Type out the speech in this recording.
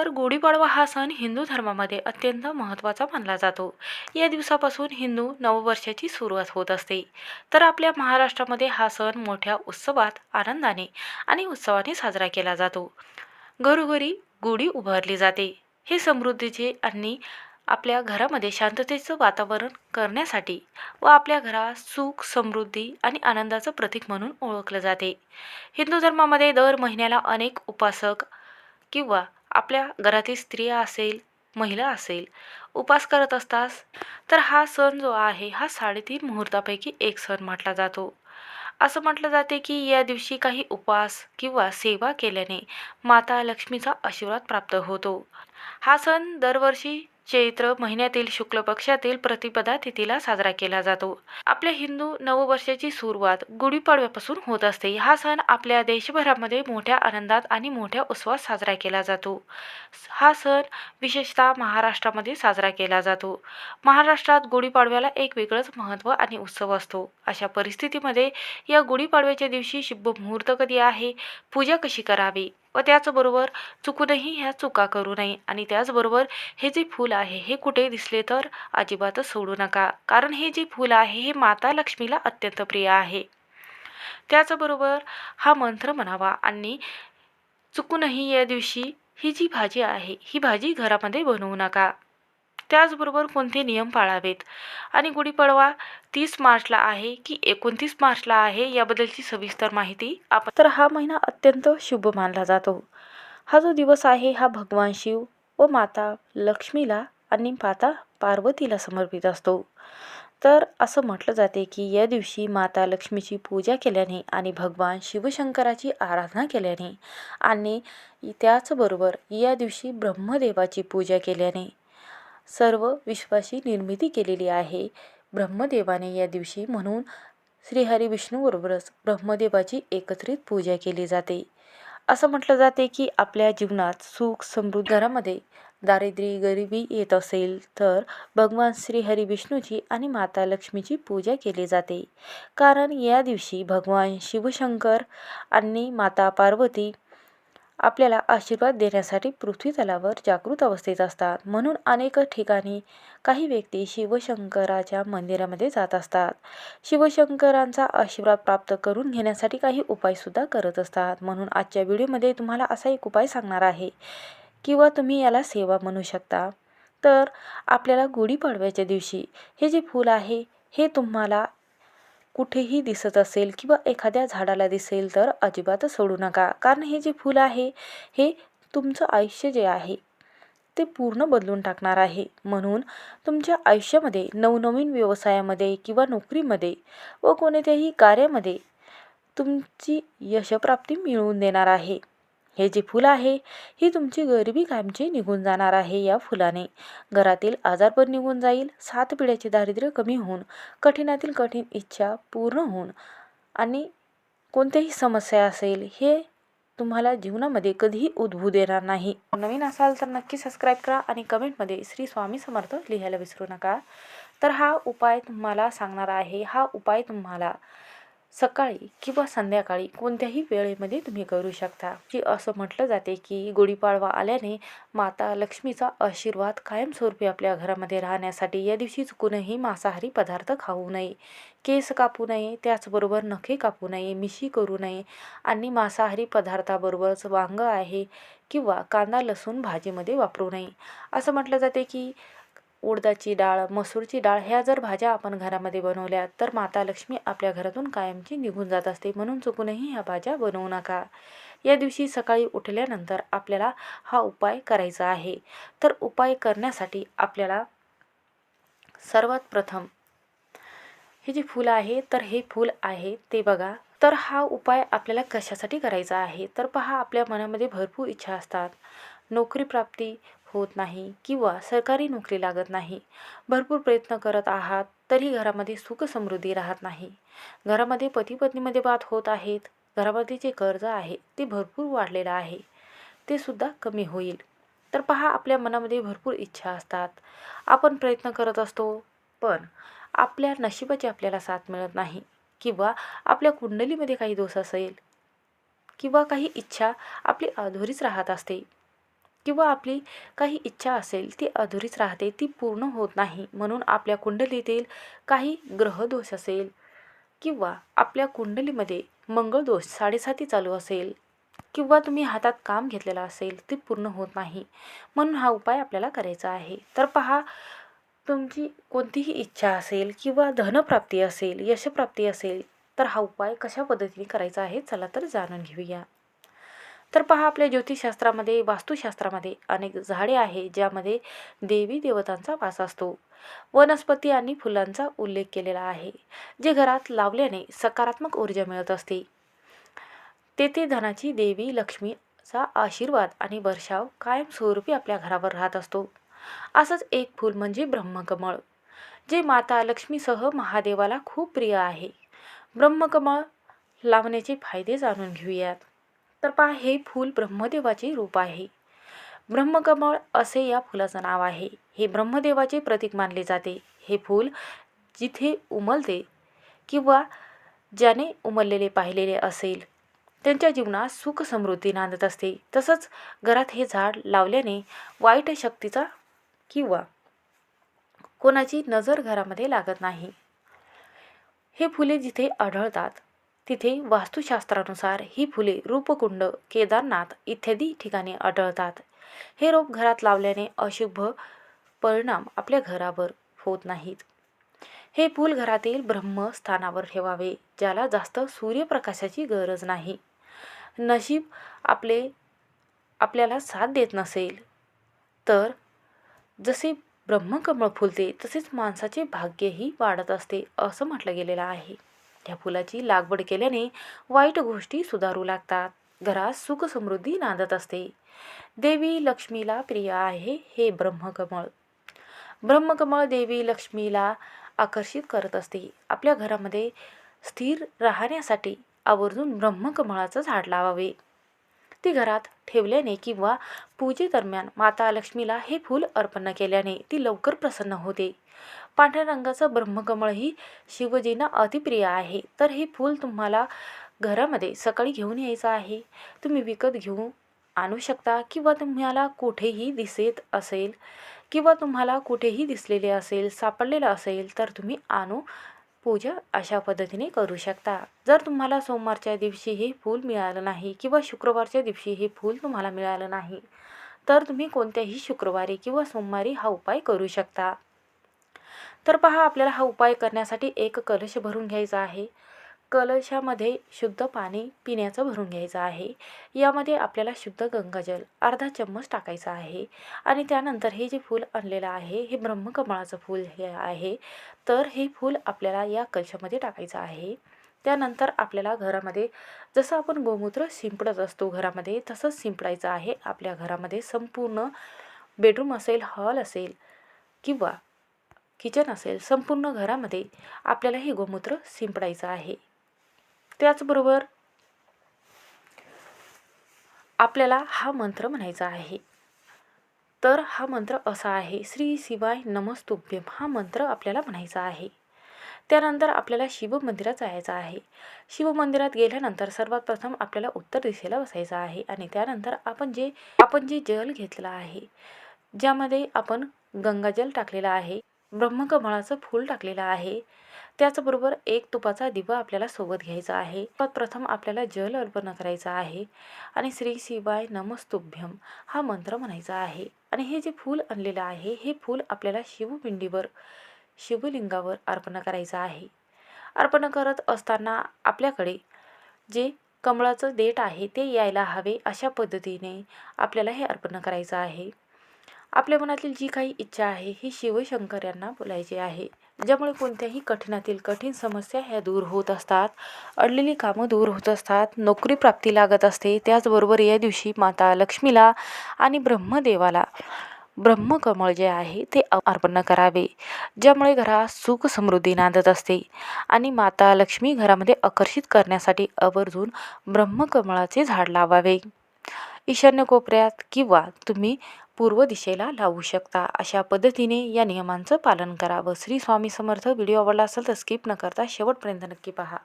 तर गुढीपाडवा हा सण हिंदू धर्मामध्ये अत्यंत महत्त्वाचा मानला जातो. या दिवसापासून हिंदू नववर्षाची सुरुवात होत असते. तर आपल्या महाराष्ट्रामध्ये हा सण मोठ्या उत्सवात आनंदाने आणि उत्सवाने साजरा केला जातो. घरोघरी गुढी उभारली जाते. हे समृद्धीचे आणि आपल्या घरामध्ये शांततेचं वातावरण करण्यासाठी व आपल्या घरात सुख समृद्धी आणि आनंदाचं प्रतीक म्हणून ओळखलं जाते. हिंदू धर्मामध्ये दर महिन्याला अनेक उपासक किंवा आपल्या घरातील स्त्रिया असेल महिला असेल उपास करत असतात तर हा सण जो आहे हा साडेतीन मुहूर्तापैकी एक सण म्हटला जातो. असं म्हटलं जाते की या दिवशी काही उपवास किंवा सेवा केल्याने माता लक्ष्मीचा आशीर्वाद प्राप्त होतो. हा सण दरवर्षी चैत्र महिन्यातील शुक्ल पक्षातील प्रतिपदा तिथीला साजरा केला जातो. आपल्या हिंदू नववर्षाची सुरुवात गुढीपाडव्यापासून होत असते. हा सण आपल्या देशभरामध्ये मोठ्या आनंदात आणि मोठ्या उत्सवात साजरा केला जातो. हा सण विशेषतः महाराष्ट्रामध्ये साजरा केला जातो. महाराष्ट्रात गुढीपाडव्याला एक वेगळंच महत्त्व आणि उत्सव असतो. अशा परिस्थितीमध्ये या गुढीपाडव्याच्या दिवशी शुभ मुहूर्त कधी आहे? पूजा कशी करावी? व त्याचबरोबर चुकूनही ह्या चुका करू नये. आणि त्याचबरोबर हे जे फूल आहे हे कुठे दिसले तर अजिबातच सोडू नका. कारण हे जे फूल आहे हे माता लक्ष्मीला अत्यंत प्रिय आहे. त्याचबरोबर हा मंत्र म्हणावा आणि चुकूनही या दिवशी ही जी भाजी आहे ही भाजी घरामध्ये बनवू नका. त्याचबरोबर कोणते नियम पाळावेत? आणि गुढीपाडवा तीस मार्चला आहे की एकोणतीस मार्चला आहे याबद्दलची सविस्तर माहिती आपण तर हा महिना अत्यंत शुभ मानला जातो. हा जो दिवस आहे हा भगवान शिव व माता लक्ष्मीला आणि माता पार्वतीला समर्पित असतो. तर असं म्हटलं जाते की या दिवशी माता लक्ष्मीची पूजा केल्याने आणि भगवान शिवशंकराची आराधना केल्याने आणि त्याचबरोबर या दिवशी ब्रह्मदेवाची पूजा केल्याने सर्व विश्वाची निर्मिती केलेली आहे. ब्रह्मदेवाने या दिवशी म्हणून श्रीहरी विष्णूबरोबरच ब्रह्मदेवाची एकत्रित पूजा केली जाते. असं म्हटलं जाते की आपल्या जीवनात सुख समृद्ध घरामध्ये दारिद्र्य गरिबी येत असेल तर भगवान श्री हरी विष्णूची आणि माता लक्ष्मीची पूजा केली जाते. कारण या दिवशी भगवान शिवशंकर आणि माता पार्वती आपल्याला आशीर्वाद देण्यासाठी पृथ्वी तलावर जागृत अवस्थेत असतात. म्हणून अनेक ठिकाणी काही व्यक्ती शिवशंकराच्या मंदिरामध्ये जात असतात. शिवशंकरांचा आशीर्वाद प्राप्त करून घेण्यासाठी काही उपायसुद्धा करत असतात. म्हणून आजच्या व्हिडिओमध्ये तुम्हाला असा एक उपाय सांगणार आहे किंवा तुम्ही याला सेवा म्हणू शकता. तर आपल्याला गुढीपाडव्याच्या दिवशी हे जे फूल आहे हे तुम्हाला कुठेही दिसत असेल किंवा एखाद्या झाडाला दिसेल तर अजिबात सोडू नका. कारण हे जे फूल आहे हे तुमचं आयुष्य जे आहे ते पूर्ण बदलून टाकणार आहे. म्हणून तुमच्या आयुष्यामध्ये नवनवीन व्यवसायामध्ये किंवा नोकरीमध्ये व कोणत्याही कार्यामध्ये तुमची यशप्राप्ती मिळवून देणार आहे. हे जे फुल आहे ही तुमची गरिबी कायमची निघून जाणार आहे या फुलाने. घरातील आजारपण निघून जाईल सात पिढ्याचे दारिद्र्य कमी होऊन कठीणातील कठीण इच्छा पूर्ण होऊन आणि कोणत्याही समस्या असेल हे तुम्हाला जीवनामध्ये कधीही उद्भू देणार नाही. नवीन असाल तर नक्की सबस्क्राईब करा आणि कमेंटमध्ये श्री स्वामी समर्थ लिहायला विसरू नका. तर हा उपाय तुम्हाला सांगणार आहे हा उपाय तुम्हाला सकाळी किंवा संध्याकाळी कोणत्याही वेळेमध्ये तुम्ही करू शकता. की असं म्हटलं जाते की गुढीपाडवा आल्याने माता लक्ष्मीचा आशीर्वाद कायमस्वरूपी आपल्या घरामध्ये राहण्यासाठी या दिवशी चुकूनही मांसाहारी पदार्थ खाऊ नये. केस कापू नये त्याचबरोबर नखे कापू नये मिशी करू नये आणि मांसाहारी पदार्थाबरोबरच वांग आहे किंवा कांदा लसूण भाजीमध्ये वापरू नये. असं म्हटलं जाते की उडदाची डाळ मसूरची डाळ ह्या जर भाज्या आपण घरामध्ये बनवल्या तर माता लक्ष्मी आपल्या घरातून कायमची निघून जात असते. म्हणून चुकूनही ह्या भाज्या बनवू नका. या दिवशी सकाळी उठल्यानंतर आपल्याला हा उपाय करायचा आहे. तर उपाय करण्यासाठी आपल्याला सर्वात प्रथम हे जे फूल आहे तर हे फूल आहे ते बघा. तर हा उपाय आपल्याला कशासाठी करायचा आहे? तर पहा आपल्या मनामध्ये भरपूर इच्छा असतात. नोकरी प्राप्ती होत नाही किंवा सरकारी नोकरी लागत नाही. भरपूर प्रयत्न करत आहात तरी घरामध्ये सुख समृद्धी राहत नाही. घरामध्ये पती पत्नीमध्ये बात होत आहेत. घरामध्ये जे कर्ज आहे ते भरपूर वाढलेलं आहे. ते सुद्धा कमी होईल. तर पहा आपल्या मनामध्ये भरपूर इच्छा असतात. आपण प्रयत्न करत असतो पण आपल्या नशिबाची आपल्याला साथ मिळत नाही. किंवा आपल्या कुंडलीमध्ये काही दोष असेल. किंवा काही इच्छा आपली अधुरीच राहत असते. किंवा आपली काही इच्छा असेल ती अधुरीच राहते ती पूर्ण होत नाही. म्हणून आपल्या कुंडलीतील काही ग्रहदोष असेल किंवा आपल्या कुंडलीमध्ये मंगळदोष साडेसाती चालू असेल किंवा तुम्ही हातात काम घेतलेलं असेल ते पूर्ण होत नाही. म्हणून हा उपाय आपल्याला करायचा आहे. तर पहा तुमची कोणतीही इच्छा असेल किंवा धनप्राप्ती असेल यशप्राप्ती असेल तर हा उपाय कशा पद्धतीने करायचा आहे चला तर जाणून घेऊया. तर पहा आपल्या ज्योतिषशास्त्रामध्ये वास्तुशास्त्रामध्ये अनेक झाडे आहे ज्यामध्ये देवी देवतांचा वास असतो. वनस्पती आणि फुलांचा उल्लेख केलेला आहे जे घरात लावल्याने सकारात्मक ऊर्जा मिळत असते. तेथे धनाची देवी लक्ष्मीचा आशीर्वाद आणि वर्षाव कायमस्वरूपी आपल्या घरावर राहत असतो. असंच एक फूल म्हणजे ब्रह्मकमळ जे माता लक्ष्मीसह महादेवाला खूप प्रिय आहे. ब्रह्मकमळ लावण्याचे फायदे जाणून घेऊयात. तर पहा हे फूल ब्रह्मदेवाचे रूप आहे. ब्रह्मकमळ असे या फुलाचं नाव आहे. हे ब्रह्मदेवाचे प्रतीक मानले जाते. हे फूल जिथे उमलते किंवा ज्याने उमललेले पाहिलेले असेल त्यांच्या जीवनात सुख समृद्धी नांदत असते. तसंच घरात हे झाड लावल्याने वाईट शक्तीचा किंवा कोणाची नजर घरामध्ये लागत नाही. हे फुले जिथे आढळतात तिथे वास्तुशास्त्रानुसार ही फुले रूपकुंड केदारनाथ इत्यादी ठिकाणी आढळतात. हे रोप घरात लावल्याने अशुभ परिणाम आपल्या घरावर होत नाहीत. हे फूल घरातील ब्रह्मस्थानावर ठेवावे ज्याला जास्त सूर्यप्रकाशाची गरज नाही. नशीब आपले आपल्याला साथ देत नसेल तर जसे ब्रह्मकमळ फुलते तसेच माणसाचे भाग्यही वाढत असते असं म्हटलं गेलेलं आहे. या फुलाची लागवड केल्याने वाईट गोष्टी सुधारू लागतात. घरात सुख समृद्धी नांदत असते. देवी लक्ष्मीला प्रिय आहे हे ब्रह्मकमळ. ब्रह्मकमळ देवी लक्ष्मीला आकर्षित करत असते. आपल्या घरामध्ये स्थिर राहण्यासाठी आवर्जून ब्रह्मकमळाचं झाड लावावे. ती घरात ठेवल्याने किंवा पूजेदरम्यान माता लक्ष्मीला हे फूल अर्पण केल्याने ती लवकर प्रसन्न होते. पांढऱ्या रंगाचं ब्रह्मकमळही शिवजींना अतिप्रिय आहे. तर हे फूल तुम्हाला घरामध्ये सकाळी घेऊन यायचं आहे. तुम्ही विकत घेऊ आणू शकता किंवा तुम्हाला कुठेही दिसेत असेल किंवा तुम्हाला कुठेही दिसलेले असेल सापडलेलं असेल तर तुम्ही आणू पूजा अशा पद्धतीने करू शकता. जर तुम्हाला सोमवारच्या दिवशी हे फूल मिळालं नाही किंवा शुक्रवारच्या दिवशी हे फूल तुम्हाला मिळालं नाही तर तुम्ही कोणत्याही शुक्रवारी किंवा सोमवारी हा उपाय करू शकता. तर पहा आपल्याला हा उपाय करण्यासाठी एक कलश भरून घ्यायचा आहे. कलशामध्ये शुद्ध पाणी पिण्याचं भरून घ्यायचं आहे. यामध्ये आपल्याला शुद्ध गंगाजल अर्धा चम्मच टाकायचा आहे. आणि त्यानंतर हे जे फूल आणलेलं आहे हे ब्रह्मकमळाचं फूल हे आहे. तर हे फूल आपल्याला या कलशामध्ये टाकायचं आहे. त्यानंतर आपल्याला घरामध्ये जसं आपण गोमूत्र शिंपडत असतो घरामध्ये तसंच शिंपडायचं आहे. आपल्या घरामध्ये संपूर्ण बेडरूम असेल हॉल असेल किंवा किचन असेल संपूर्ण घरामध्ये आपल्याला हे गोमूत्र शिंपडायचं आहे. त्याचबरोबर आपल्याला हा मंत्र म्हणायचा आहे. तर हा मंत्र असा आहे श्री शिवाय नमस्तुभ्यम हा मंत्र आपल्याला म्हणायचा आहे. त्यानंतर आपल्याला शिवमंदिरात जायचं आहे. शिवमंदिरात गेल्यानंतर सर्वात प्रथम आपल्याला उत्तर दिशेला बसायचं आहे आणि त्यानंतर आपण जे आपण जे जल घेतलेलं आहे ज्यामध्ये आपण गंगाजल टाकलेलं आहे ब्रह्मकमळाचं फूल टाकलेलं आहे त्याचबरोबर एक तुपाचा दिवा आपल्याला सोबत घ्यायचा आहे. प्रथम आपल्याला जल अर्पण करायचं आहे आणि श्री शिवाय नमस्तुभ्यम हा मंत्र म्हणायचा आहे. आणि हे जे फूल आणलेलं आहे हे फूल आपल्याला शिवपिंडीवर शिवलिंगावर अर्पण करायचं आहे. अर्पण करत असताना आपल्याकडे जे कमळाचं देठ आहे ते यायला हवे अशा पद्धतीने आपल्याला हे अर्पण करायचं आहे. आपल्या मनातील जी काही इच्छा आहे ही शिवशंकर यांना बोलायची आहे. ज्यामुळे कोणत्याही कठीणातील कठीण समस्या ह्या दूर होत असतात. अडलेली कामं दूर होत असतात. नोकरी प्राप्ती लागत असते. त्याचबरोबर या दिवशी माता लक्ष्मीला आणि ब्रह्मदेवाला ब्रह्मकमळ जे आहे ते अर्पण करावे. ज्यामुळे घरात सुख समृद्धी नांदत असते. आणि माता लक्ष्मी घरामध्ये आकर्षित करण्यासाठी आवर्जून ब्रह्मकमळाचे झाड लावावे. ईशान्य कोपऱ्यात किंवा तुम्ही पूर्व दिशेला लावू शकता. अशा पद्धतीने या नियमांचं पालन करावं श्री स्वामी समर्थ व्हिडिओ आवडला असेल तर स्किप न करता शेवटपर्यंत नक्की पहा.